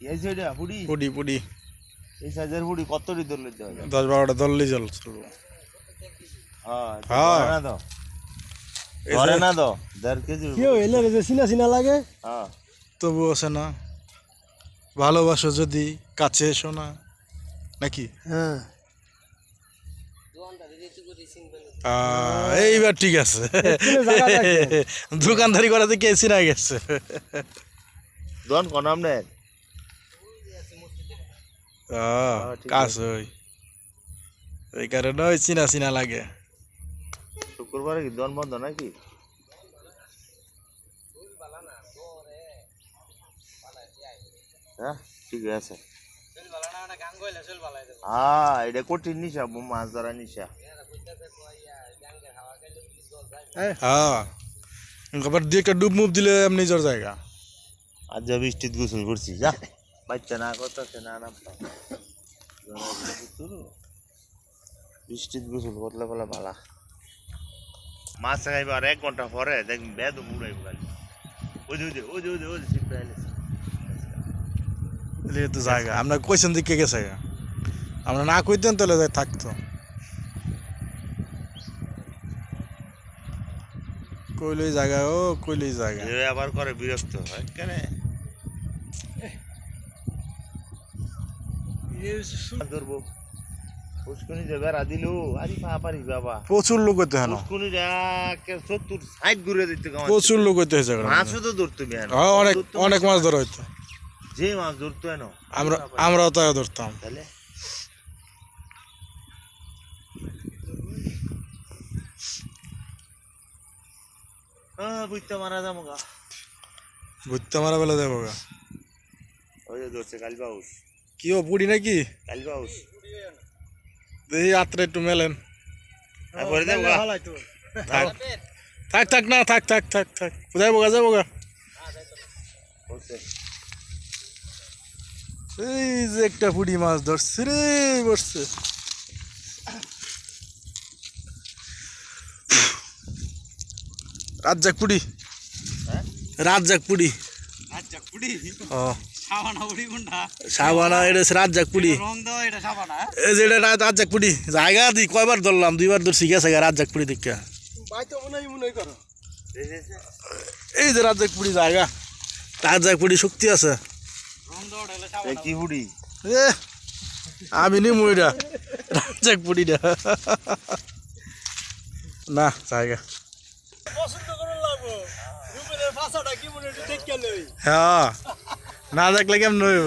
এই সাইডে পুডি পুডি পুডি এই সাইজের পুডি কত ধরলে দেওয়া যায় দশ বারোটা জল চলবো হ্যাঁ হ্যাঁ। ধরে না তো ধরে না তো দেড় কেজি কেউ এলে যে চিনা চিনা লাগে। হ্যাঁ। তবু আছে না। ভালোবাসো যদি কাছে এসো না নাকি? হ্যাঁ। এইবার ঠিক আছে। দোকানদারি করাতে কে চিনা গেছে? দোকান কনাম ঠিক কাজ ওই এই কারণে ওই চিনা চিনা লাগে। শুক্রবারে কি দোন বন্ধ নাকি? হ্যাঁ ঠিক আছে। হ্যাঁ এটা কঠিন নিশা মাছ ধরা নিশা হ্যাঁ আবার দিয়ে একটা ডুব মুভ দিলে এমনি জ্বর জায়গা। আজ যা বৃষ্টিত গোসল করছি যা। বাচ্চা না করতেছে না না বৃষ্টিত গোসল করলে বলে ভালা মাছ খাইবে আর এক ঘণ্টা পরে দেখ বেদ মুড়াই গাড়ি ওই যে ওই যে ওই যে ওই যে তো জায়গা আমরা কইছেন দিকে গেছে আমরা না কইতেন তাহলে যাই থাকতো। কইলই জায়গা ও কইলই জায়গা এ আবার করে বিরক্ত হয় কেন? ধরবো। পুষ্কুনি যে বেড়া দিল আরে পা পারি বাবা। প্রচুর লোক হইতে হেন পুষ্কুনি সত্তর ষাট ঘুরে দিতে কেমন প্রচুর লোক হইতে হয়েছে মাছও তো ধরতো বেন হ্যাঁ অনেক অনেক মাছ ধরা হইতো। যে মাছ ধরতো এন। আমরা আমরাও তাই ধরতাম। তাহলে? আহ, বুঝতে মারা যাব গা। মারা বেলা দেবো গা। ওই যে ধরছে কালবাউস কি ও পুড়ি নাকি? কালবাউস দেখি আত্রা একটু মেলেন। তো থাক। থাক থাক না থাক থাক থাক থাক। যাব গা যাব গা? এই যে একটা পুড়ি মাছ ধরছে রে বসছে। রাজ্জাক পুড়ি হ্যাঁ? রাজ্জাক পুড়ি আচ্ছা কুড়ি ও। সাবানা এটা রাজ্জাক পুড়ি এই যে এটা রা- রাজ্জাক পুড়ি জায়গা দি কয়বার ধরলাম দুইবার ধরছি গেছে রাজ্জাক পুড়ি দেখা? এই যে রাজ্জাক পুড়ি জায়গা। রাজ্জাক পুড়ি শক্তি আছে। রং দাও এটা এ কি আমি নি মুইটা রাজ্জাক পুড়িটা না জায়গা। হ্যাঁ। না দেখলে কেমন হইব?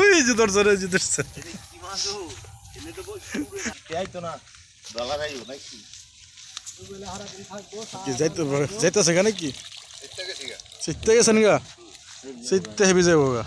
ওই যে ধরছে রে যে ধরছে। যাইতে কেন কি সিটতে গেছেন গা? সিটতে হেবি যাইব গা।